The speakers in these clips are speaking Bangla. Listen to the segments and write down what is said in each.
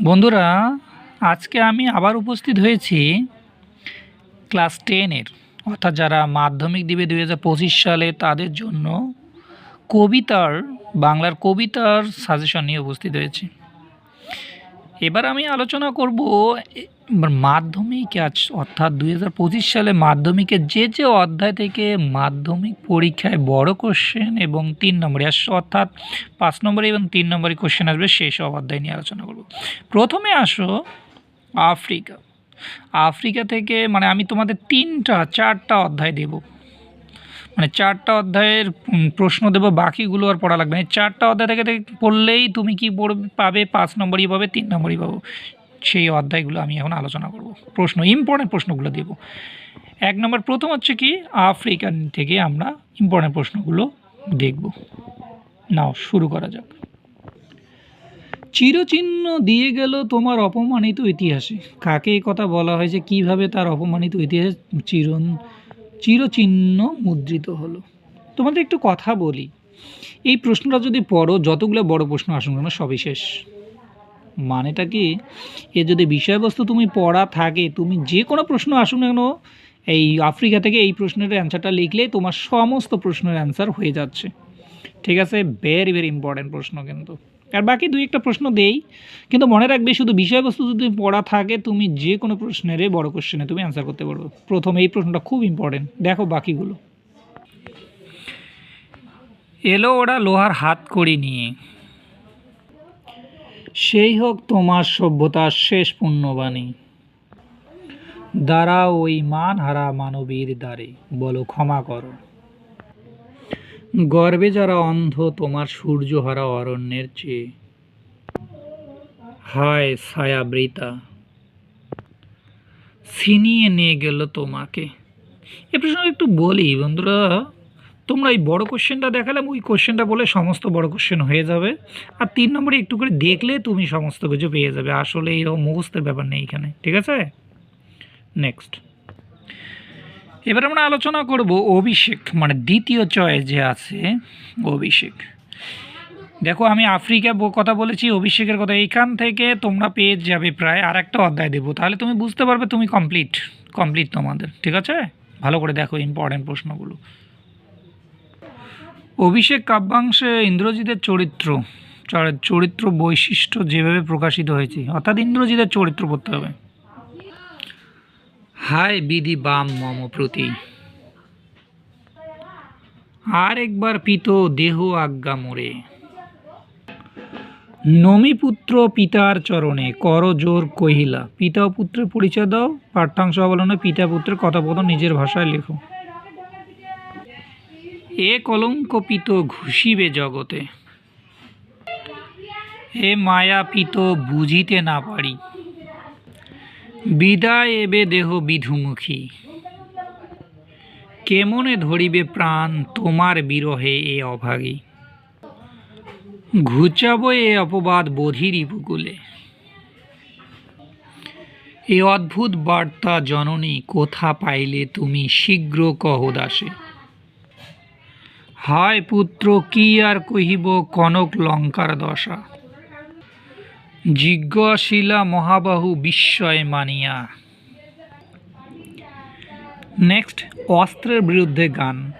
বন্ধুরা, আজকে আমি আবার উপস্থিত হয়েছি ক্লাস টেনের অর্থাৎ যারা মাধ্যমিক দিবে দুই হাজার পঁচিশ সালে, তাদের জন্য কবিতার, বাংলার কবিতার সাজেশন নিয়ে উপস্থিত হয়েছি। এবার আমি আলোচনা করব, এ- মাধ্যমিক আজ, অর্থাৎ দুই হাজার পঁচিশ সালে মাধ্যমিকের যে যে অধ্যায় থেকে মাধ্যমিক পরীক্ষায় বড় কোশ্চেন এবং তিন নম্বরে অর্থাৎ পাঁচ নম্বরে এবং তিন নম্বরে কোশ্চেন আসবে সেই সব অধ্যায় নিয়ে আলোচনা করব। প্রথমে আসো আফ্রিকা। আফ্রিকা থেকে মানে আমি তোমাদের তিনটা, চারটা অধ্যায় দেব। মানে চারটা অধ্যায়ের প্রশ্ন দেবো, বাকিগুলো আর পড়া লাগবে না। চারটা অধ্যায় থেকে পড়লেই তুমি কি পড়বে পাবে? পাঁচ নম্বরই পাবে, তিন নম্বরই পাবো। সেই অধ্যায়গুলো আমি এখন আলোচনা করব। প্রশ্ন ইম্পর্টেন্ট প্রশ্নগুলো দেব। এক নম্বর, প্রথম হচ্ছে কি, আফ্রিকান থেকে আমরা ইম্পর্টেন্ট প্রশ্নগুলো দেখব। নাও, শুরু করা যাক। চিরচিহ্ন দিয়ে গেল তোমার অপমানিত ইতিহাসে। কাকে কথা বলা হয়েছে কীভাবে তার অপমানিত ইতিহাস চিরন চিরচিহ্ন মুদ্রিত হলো। তোমাদের একটু কথা বলি। এই প্রশ্নটা যদি পড়ো, যতগুলো বড় প্রশ্ন আসুন কেন, সবই শেষ। মানেটা কি? এ যদি বিষয়বস্তু তুমি পড়া থাকে, তুমি যে কোনো প্রশ্ন আসুন কেন, এই আফ্রিকা থেকে এই প্রশ্নের অ্যান্সারটা লিখলে তোমার সমস্ত প্রশ্নের অ্যান্সার হয়ে যাচ্ছে। ঠিক আছে? ভেরি ভেরি ইম্পর্ট্যান্ট প্রশ্ন কিন্তু। আর বাকি দুই একটা প্রশ্ন দেই। কিন্তু মনে রাখবে শুধু বিষয়বস্তু যদি পড়া থাকে তুমি যে কোনো প্রশ্নের বড় কোশ্চেনে তুমি অ্যান্সার করতে পারবে। প্রথম এই প্রশ্নটা খুব ইম্পর্টেন্ট দেখো বাকিগুলো। এলো ওরা লোহার হাত কড়ি নিয়ে। সেই হোক তোমার সভ্যতার শেষ পুণ্যবাণী। দ্বারা ওই মান হারা মানবীর দ্বারে বলো ক্ষমা করো। গর্বে যারা অন্ধ, তোমার সূর্য হারা অরণ্যের চেয়ে। হায় ছায়াবৃতা ছিনিয়ে নিয়ে গেল তোমাকে। এ প্রশ্ন একটু বলি বন্ধুরা, তোমরা এই বড় কোশ্চেনটা দেখালাম, ওই কোশ্চেনটা বলে সমস্ত বড় কোশ্চেন হয়ে যাবে। আর তিন নম্বরে একটু করে দেখলে তুমি সমস্ত কিছু পেয়ে যাবে। আসলে এরকম মুখস্থের ব্যাপার নেই এখানে, ঠিক আছে? নেক্সট এবার আমরা আলোচনা করব অভিষেক মানে দ্বিতীয় চয়েস যে আছে অভিষেক। দেখো, আমি আফ্রিকা কথা বলেছি, অভিষেকের কথা। এইখান থেকে তোমরা পেয়ে যাবে প্রায় আর একটা অধ্যায় দেবো। তাহলে তুমি বুঝতে পারবে, তুমি কমপ্লিট কমপ্লিট তোমাদের। ঠিক আছে? ভালো করে দেখো ইম্পর্টেন্ট প্রশ্নগুলো। অভিষেক কাব্যাংশে ইন্দ্রজিতের চরিত্র চর- চরিত্র বৈশিষ্ট্য যেভাবে প্রকাশিত হয়েছে, অর্থাৎ ইন্দ্রজিতের চরিত্র পড়তে হবে। হায় বিধি বাম মম প্রতি। আর একবার পিত দেহ আজ্ঞা মোরে। নমিপুত্র পিতার চরণে, কর জোর কহিলা। পিতা ও পুত্রের পরিচয় দাও, পাঠ্যাংশ অবলম্বনে পিতা পুত্রের কথোপকথন নিজের ভাষায় লেখো। এ কলঙ্কপিত ঘুষিবে জগতে। এ মায়া পিত বুঝিতে না পারি। বিদায় এবে দেহ বিধুমুখী। কেমনে ধরিবে প্রাণ তোমার বিরহে এ অভাগী? ঘুচাব এ অপবাদ বোধির উপকূলে এ অদ্ভুত বার্তা জননী, কোথা পাইলে তুমি শীঘ্র কহ দাসে? হায় পুত্র, কি আর কহিব কনক লঙ্কার দশা? জিজ্ঞাসিলা মহাবাহু বিস্ময় মানিয়া। নেক্সট অস্ত্রের বিরুদ্ধে গান।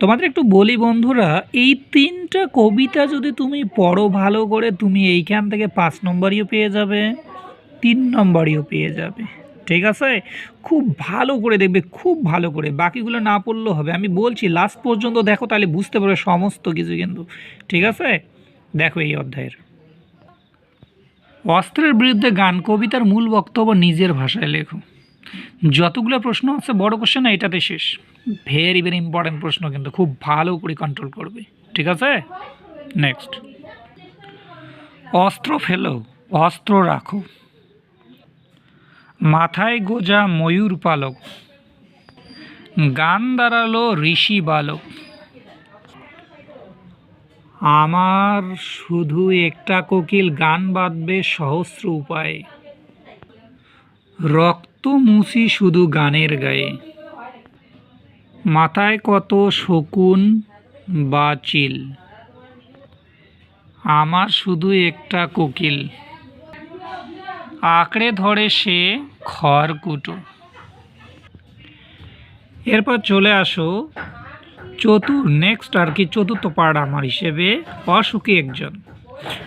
তোমাদের একটু বলি বন্ধুরা, এই তিনটা কবিতা যদি তুমি পড়ো ভালো করে, তুমি এইখান থেকে পাঁচ নম্বরইও পেয়ে যাবে, তিন নম্বরইও পেয়ে যাবে। ঠিক আছে? খুব ভালো করে দেখবে, খুব ভালো করে। বাকিগুলো না পড়লেও হবে। আমি বলছি লাস্ট পর্যন্ত দেখো, তাহলে বুঝতে পারবে সমস্ত কিছু কিন্তু। ঠিক আছে? দেখো এই অধ্যায়ের। অস্ত্রের বিরুদ্ধে গান, কবিতার মূল বক্তব্য নিজের ভাষায় লেখো। যতগুলো প্রশ্ন আছে, বড় কোশ্চেন এটাতে শেষ। ভেরি ভেরি ইম্পর্টেন্ট প্রশ্ন কিন্তু খুব ভালো করে কন্ট্রোল করবে। ঠিক আছে? নেক্সট অস্ত্র ফেলো, অস্ত্র রাখো। মাথায় গোজা ময়ূর পালক। গান দাঁড়াল ঋষি বালক। আমার শুধু একটা কোকিল গান বাঁধবে সহস্র উপায়। রক্ত মুছি শুধু গানের গায়ে। মাথায় কত শকুন বা চিল। আমার শুধু একটা কোকিল। আঁকড়ে ধরে সে খড়কুটো। এরপর চলে আসো চতুর নেক্সট আর কি চতুর্থ পার্ট আমার হিসেবে অসুখী একজন।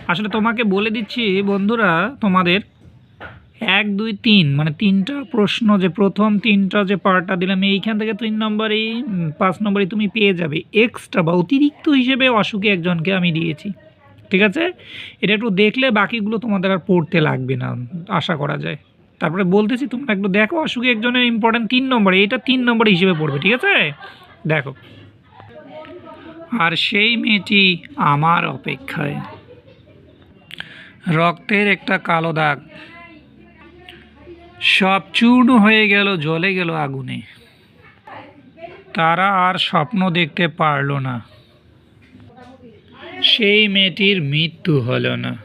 আসলে তোমাকে বলে দিচ্ছি, বন্ধুরা, তোমাদের এক, দুই, তিন মানে তিনটা প্রশ্ন, যে প্রথম তিনটা যে পার্টটা দিলাম, এইখান থেকে তিন নম্বরেই পাঁচ নম্বরেই তুমি পেয়ে যাবে। এক্সট্রা বা অতিরিক্ত হিসেবে অসুখী একজনকে আমি দিয়েছি। ঠিক আছে? এটা একটু দেখলে বাকিগুলো তোমাদের আর পড়তে লাগবে না, আশা করা যায়। তারপরে বলতেছি, তোমরা একটু দেখো অসুখী একজনের ইম্পর্টেন্ট তিন নম্বরে, এটা তিন নম্বর হিসেবে পড়বে, ঠিক আছে? দেখো। আর সেই মেয়েটি আমার অপেক্ষায়। রক্তের একটা কালো দাগ। সব চূর্ণ হয়ে গেল, জ্বলে গেল আগুনে। তারা আর স্বপ্ন দেখতে পারল না। সেই মেয়েটির মৃত্যু হল না।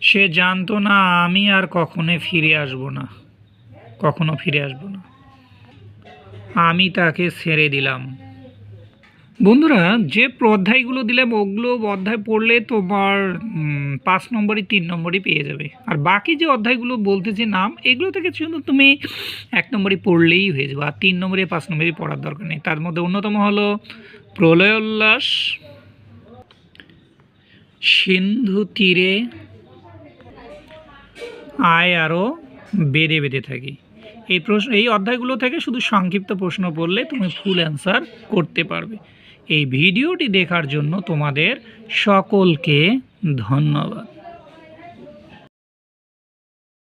সে জানতো না, আমি আর কখনো ফিরে আসব না। কখনো ফিরে আসব না। আমি তাকে ছেড়ে দিলাম। বন্ধুরা, যে অধ্যায়গুলো দিলাম, ওগুলো অধ্যায় পড়লে তোমার পাঁচ নম্বরই, তিন নম্বরই পেয়ে যাবে। আর বাকি যে অধ্যায়গুলো বলতেছি নাম, এগুলো থেকে শুধু তুমি এক নম্বরই পড়লেই হয়ে যাবে, আর তিন নম্বরে পাঁচ নম্বরই পড়ার দরকার নেই। তার মধ্যে অন্যতম হলো প্রলয় উল্লাস সিন্ধু তীরে আয় আরও বেড়ে বেঁধে থাকি। এই প্রশ্ন, এই অধ্যায়গুলো থেকে শুধু সংক্ষিপ্ত প্রশ্ন পড়লে তুমি ফুল অ্যান্সার করতে পারবে। এই ভিডিওটি দেখার জন্য তোমাদের সকলকে ধন্যবাদ।